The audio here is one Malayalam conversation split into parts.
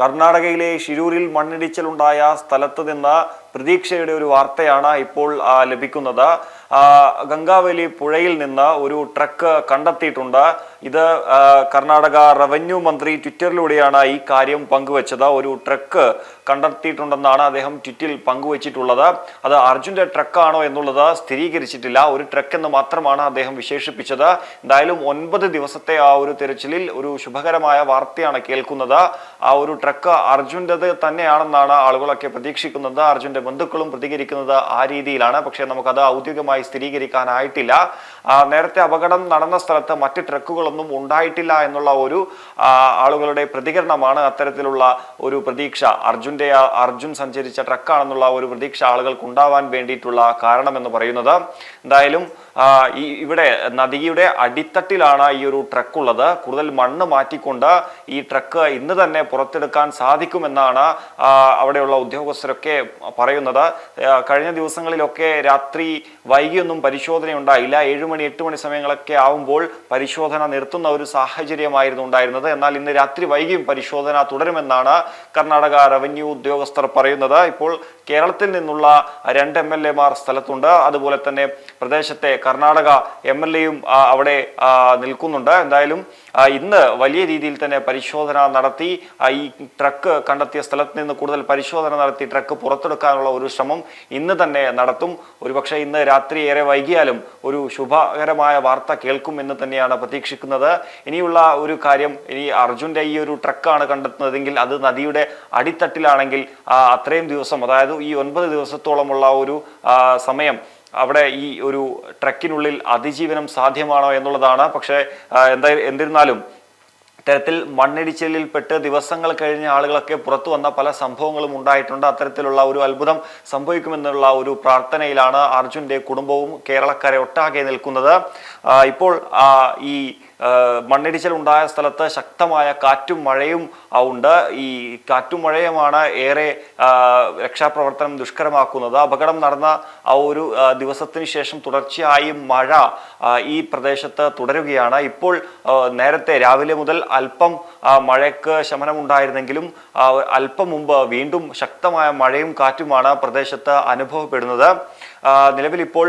കർണാടകയിലെ ഷിരൂരിൽ മണ്ണിടിച്ചിലുണ്ടായ സ്ഥലത്ത് നിന്ന് പ്രതീക്ഷയുടെ ഒരു വാർത്തയാണ് ഇപ്പോൾ ലഭിക്കുന്നത്. ഗംഗാവലി പുഴയിൽ നിന്ന് ഒരു ട്രക്ക് കണ്ടെത്തിയിട്ടുണ്ട്. ഇത് കർണാടക റവന്യൂ മന്ത്രി ട്വിറ്ററിലൂടെയാണ് ഈ കാര്യം പങ്കുവച്ചത്. ഒരു ട്രക്ക് കണ്ടെത്തിയിട്ടുണ്ടെന്നാണ് അദ്ദേഹം ട്വിറ്റിൽ പങ്കുവച്ചിട്ടുള്ളത്. അത് അർജുന്റെ ട്രക്കാണോ എന്നുള്ളത് സ്ഥിരീകരിച്ചിട്ടില്ല. ഒരു ട്രക്ക് എന്ന് മാത്രമാണ് അദ്ദേഹം വിശേഷിപ്പിച്ചത്. എന്തായാലും ഒൻപത് ദിവസത്തെ ആ ഒരു തിരച്ചിലിൽ ഒരു ശുഭകരമായ വാർത്തയാണ് കേൾക്കുന്നത്. ആ ഒരു ട്രക്ക് അർജുന്റെത് തന്നെയാണെന്നാണ് ആളുകളൊക്കെ പ്രതീക്ഷിക്കുന്നത്. അർജുന്റെ ബന്ധുക്കളും പ്രതികരിക്കുന്നത് ആ രീതിയിലാണ്. പക്ഷേ നമുക്കത് ഔദ്യോഗികമായി സ്ഥിരീകരിക്കാനായിട്ടില്ല. നേരത്തെ അപകടം നടന്ന സ്ഥലത്ത് മറ്റ് ട്രക്കുകളൊന്നും ഉണ്ടായിട്ടില്ല എന്നുള്ള ഒരു ആളുകളുടെ പ്രതികരണമാണ് അത്തരത്തിലുള്ള ഒരു പ്രതീക്ഷ. അർജുന്റെ അർജുൻ സഞ്ചരിച്ച ട്രക്കാണെന്നുള്ള ഒരു പ്രതീക്ഷ ആളുകൾക്ക് ഉണ്ടാവാൻ വേണ്ടിയിട്ടുള്ള കാരണമെന്ന് പറയുന്നത്. എന്തായാലും ഈ ഇവിടെ നദിയുടെ അടിത്തട്ടിലാണ് ഈ ഒരു ട്രക്ക് ഉള്ളത് കൂടുതൽ മണ്ണ് മാറ്റിക്കൊണ്ട് ഈ ട്രക്ക് ഇന്ന് തന്നെ പുറത്തെടുക്കാൻ സാധിക്കുമെന്നാണ് അവിടെയുള്ള ഉദ്യോഗസ്ഥരൊക്കെ പറയുന്നത്. ആ, കഴിഞ്ഞ ദിവസങ്ങളിലൊക്കെ രാത്രി വൈകിയൊന്നും പരിശോധന ഉണ്ടായില്ല ഏഴുമണി എട്ട് മണി സമയങ്ങളൊക്കെ ആവുമ്പോൾ പരിശോധന നിർത്തുന്ന ഒരു സാഹചര്യമായിരുന്നു ഉണ്ടായിരുന്നത്. എന്നാൽ ഇന്ന് രാത്രി വൈകിയും പരിശോധന തുടരുമെന്നാണ് കർണാടക റവന്യൂ ഉദ്യോഗസ്ഥർ പറയുന്നത്. ഇപ്പോൾ കേരളത്തിൽ നിന്നുള്ള രണ്ട് എം എൽ എമാർ സ്ഥലത്തുണ്ട്. അതുപോലെ തന്നെ പ്രദേശത്തെ കർണാടക എം എൽ എയും അവിടെ നിൽക്കുന്നുണ്ട്. എന്തായാലും ഇന്ന് വലിയ രീതിയിൽ തന്നെ പരിശോധന നടത്തി ഈ ട്രക്ക് കണ്ടെത്തിയ സ്ഥലത്ത് നിന്ന് കൂടുതൽ പരിശോധന നടത്തി ട്രക്ക് പുറത്തെടുക്കാനുള്ള ഒരു ശ്രമം ഇന്ന് തന്നെ നടത്തും. ഒരുപക്ഷെ ഇന്ന് രാത്രി ഏറെ വൈകിയാലും ഒരു ശുഭകരമായ വാർത്ത കേൾക്കും എന്ന് തന്നെയാണ് പ്രതീക്ഷിക്കുന്നത്. ഇനിയുള്ള ഒരു കാര്യം ഇനി അർജുന്റെ ഈ ഒരു ട്രക്കാണ് കണ്ടെത്തുന്നതെങ്കിൽ അത് നദിയുടെ അടിത്തട്ടിലാണെങ്കിൽ അത്രയും ദിവസം അതായത് ഈ ഒൻപത് ദിവസത്തോളമുള്ള ഒരു സമയം അവിടെ ഈ ഒരു ട്രക്കിനുള്ളിൽ അതിജീവനം സാധ്യമാണോ എന്നുള്ളതാണ്. പക്ഷേ എന്താ എന്നിരുന്നാലും ഇത്തരത്തിൽ മണ്ണിടിച്ചിലിൽപ്പെട്ട് ദിവസങ്ങൾ കഴിഞ്ഞ ആളുകളൊക്കെ പുറത്തു വന്ന പല സംഭവങ്ങളും ഉണ്ടായിട്ടുണ്ട്. അത്തരത്തിലുള്ള ഒരു അത്ഭുതം സംഭവിക്കുമെന്നുള്ള ഒരു പ്രാർത്ഥനയിലാണ് അർജുന്റെ കുടുംബവും കേരളക്കരെ ഒട്ടാകെ നിൽക്കുന്നത്. ഇപ്പോൾ ഈ മണ്ണിടിച്ചിൽ ഉണ്ടായ സ്ഥലത്ത് ശക്തമായ കാറ്റും മഴയും ഉണ്ട്. ഈ കാറ്റും മഴയുമാണ് ഏറെ രക്ഷാപ്രവർത്തനം ദുഷ്കരമാക്കുന്നത്. അപകടം നടന്ന ആ ഒരു ദിവസത്തിന് ശേഷം തുടർച്ചയായി മഴ ഈ പ്രദേശത്ത് തുടരുകയാണ്. ഇപ്പോൾ നേരത്തെ രാവിലെ മുതൽ അല്പം മഴയ്ക്ക് ശമനമുണ്ടായിരുന്നെങ്കിലും അല്പം മുമ്പ് വീണ്ടും ശക്തമായ മഴയും കാറ്റുമാണ് പ്രദേശത്ത് അനുഭവപ്പെടുന്നത്. നിലവിൽ ഇപ്പോൾ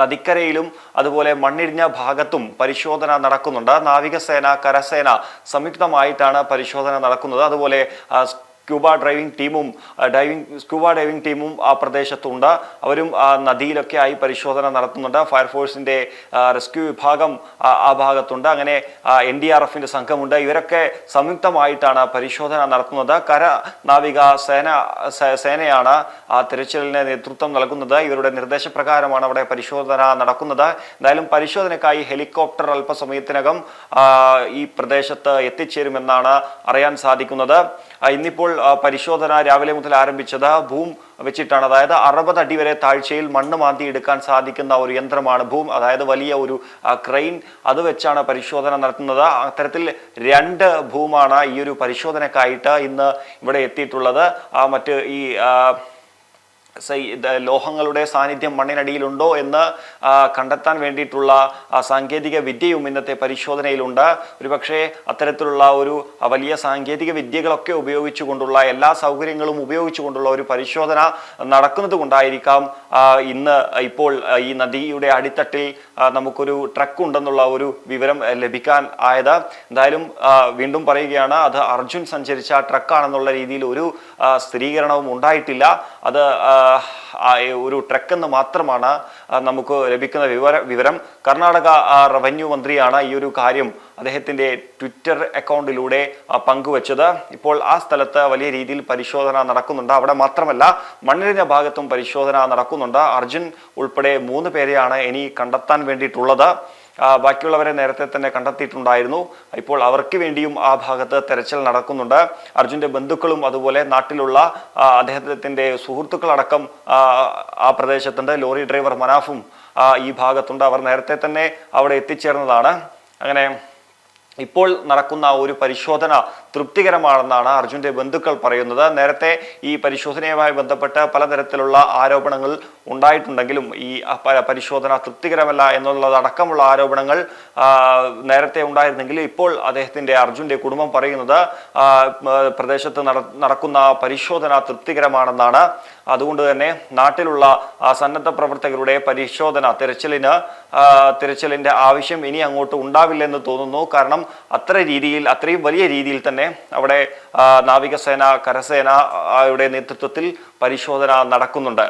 നദിക്കരയിലും അതുപോലെ മണ്ണിടിഞ്ഞ ഭാഗത്തും പരിശോധന നടക്കുന്നുണ്ട്. നാവികസേന കരസേന സംയുക്തമായിട്ടാണ് പരിശോധന നടക്കുന്നത്. അതുപോലെ ആ, സ്കൂബ ഡ്രൈവിംഗ് ടീമും ഡൈവിംഗ് സ്ക്യൂബ ഡൈവിംഗ് ടീമും ആ പ്രദേശത്തുണ്ട്. അവരും നദിയിലൊക്കെ ആയി പരിശോധന നടത്തുന്നുണ്ട്. ഫയർഫോഴ്സിന്റെ റെസ്ക്യൂ വിഭാഗം ആ, ഭാഗത്തുണ്ട്. അങ്ങനെ എൻ ഡി ആർ എഫിന്റെ സംഘമുണ്ട്. ഇവരൊക്കെ സംയുക്തമായിട്ടാണ് പരിശോധന നടത്തുന്നത്. കര നാവിക സേന സേനയാണ് ആ തിരച്ചിലിന് നേതൃത്വം നൽകുന്നത്. ഇവരുടെ നിർദ്ദേശപ്രകാരമാണ് അവിടെ പരിശോധന നടക്കുന്നത്. എന്തായാലും പരിശോധനയ്ക്കായി ഹെലികോപ്റ്റർ അല്പസമയത്തിനകം ഈ പ്രദേശത്ത് എത്തിച്ചേരുമെന്നാണ് അറിയാൻ സാധിക്കുന്നത്. ഇന്നിപ്പോൾ പരിശോധന രാവിലെ മുതൽ ആരംഭിച്ചത് ഭൂം വെച്ചിട്ടാണ്. അതായത് അറുപത് അടി വരെ താഴ്ചയിൽ മണ്ണ് മാന്തി എടുക്കാൻ സാധിക്കുന്ന ഒരു യന്ത്രമാണ് ഭൂം. അതായത് വലിയ ഒരു ക്രെയിൻ അത് വെച്ചാണ് പരിശോധന നടത്തുന്നത്. അത്തരത്തിൽ രണ്ട് ഭൂമാണ് ഈ ഒരു പരിശോധനക്കായിട്ട് ഇന്ന് ഇവിടെ എത്തിയിട്ടുള്ളത്. മറ്റ് ഈ ലോഹങ്ങളുടെ സാന്നിധ്യം മണ്ണിനടിയിലുണ്ടോ എന്ന് കണ്ടെത്താൻ വേണ്ടിയിട്ടുള്ള സാങ്കേതിക വിദ്യയും ഇന്നത്തെ പരിശോധനയിലുണ്ട്. ഒരുപക്ഷെ അത്തരത്തിലുള്ള ഒരു വലിയ സാങ്കേതിക വിദ്യകളൊക്കെ ഉപയോഗിച്ചുകൊണ്ടുള്ള എല്ലാ സൗകര്യങ്ങളും ഉപയോഗിച്ചുകൊണ്ടുള്ള ഒരു പരിശോധന നടക്കുന്നത് കൊണ്ടായിരിക്കാം ഇന്ന് ഇപ്പോൾ ഈ നദിയുടെ അടിത്തട്ടിൽ നമുക്കൊരു ട്രക്ക് ഉണ്ടെന്നുള്ള ഒരു വിവരം ലഭിക്കാൻ ആയത്. എന്തായാലും വീണ്ടും പറയുകയാണ് അത് അർജുൻ സഞ്ചരിച്ച ട്രക്കാണെന്നുള്ള രീതിയിൽ ഒരു സ്ഥിരീകരണവും ഉണ്ടായിട്ടില്ല. അത് ഒരു ട്രക്ക് എന്ന് മാത്രമാണ് നമുക്ക് ലഭിക്കുന്ന വിവര വിവരം. കർണാടക റവന്യൂ മന്ത്രിയാണ് ഈ ഒരു കാര്യം അദ്ദേഹത്തിന്റെ ട്വിറ്റർ അക്കൗണ്ടിലൂടെ പങ്കുവച്ചത്. ഇപ്പോൾ ആ സ്ഥലത്ത് വലിയ രീതിയിൽ പരിശോധന നടക്കുന്നുണ്ട്. അവിടെ മാത്രമല്ല മണ്ണിടിഞ്ഞ ഭാഗത്തും പരിശോധന നടക്കുന്നുണ്ട്. അർജുൻ ഉൾപ്പെടെ മൂന്ന് പേരെയാണ് ഇനി കണ്ടെത്താൻ വേണ്ടിയിട്ടുള്ളത്. ബാക്കിയുള്ളവരെ നേരത്തെ തന്നെ കണ്ടെത്തിയിട്ടുണ്ടായിരുന്നു. ഇപ്പോൾ അവർക്ക് വേണ്ടിയും ആ ഭാഗത്ത് തെരച്ചിൽ നടക്കുന്നുണ്ട്. അർജുന്റെ ബന്ധുക്കളും അതുപോലെ നാട്ടിലുള്ള അദ്ദേഹത്തിന്റെ സുഹൃത്തുക്കളടക്കം ആ പ്രദേശത്തുണ്ട്. ലോറി ഡ്രൈവർ മനാഫും ഈ ഭാഗത്തുണ്ട്. അവർ നേരത്തെ തന്നെ അവിടെ എത്തിച്ചേർന്നതാണ്. അങ്ങനെ ഇപ്പോൾ നടക്കുന്ന ഒരു പരിശോധന തൃപ്തികരമാണെന്നാണ് അർജുന്റെ ബന്ധുക്കൾ പറയുന്നത്. നേരത്തെ ഈ പരിശോധനയുമായി ബന്ധപ്പെട്ട് പലതരത്തിലുള്ള ആരോപണങ്ങൾ ഉണ്ടായിട്ടുണ്ടെങ്കിലും ഈ പരിശോധന തൃപ്തികരമല്ല എന്നുള്ളതടക്കമുള്ള ആരോപണങ്ങൾ നേരത്തെ ഉണ്ടായിരുന്നെങ്കിലും ഇപ്പോൾ അദ്ദേഹത്തിന്റെ അർജുന്റെ കുടുംബം പറയുന്നത് പ്രദേശത്ത് നട- നടക്കുന്ന പരിശോധന തൃപ്തികരമാണെന്നാണ് അതുകൊണ്ട് തന്നെ നാട്ടിലുള്ള സന്നദ്ധ പ്രവർത്തകരുടെ പരിശോധന തിരച്ചിലിന് തിരച്ചിലിന്റെ ആവശ്യം ഇനി അങ്ങോട്ട് ഉണ്ടാവില്ലെന്ന് തോന്നുന്നു. കാരണം അത്ര രീതിയിൽ അത്രയും വലിയ രീതിയിൽ തന്നെ അവിടെ നാവികസേന കരസേന യുടെ നേതൃത്വത്തിൽ പരിശോധന നടക്കുന്നുണ്ട്.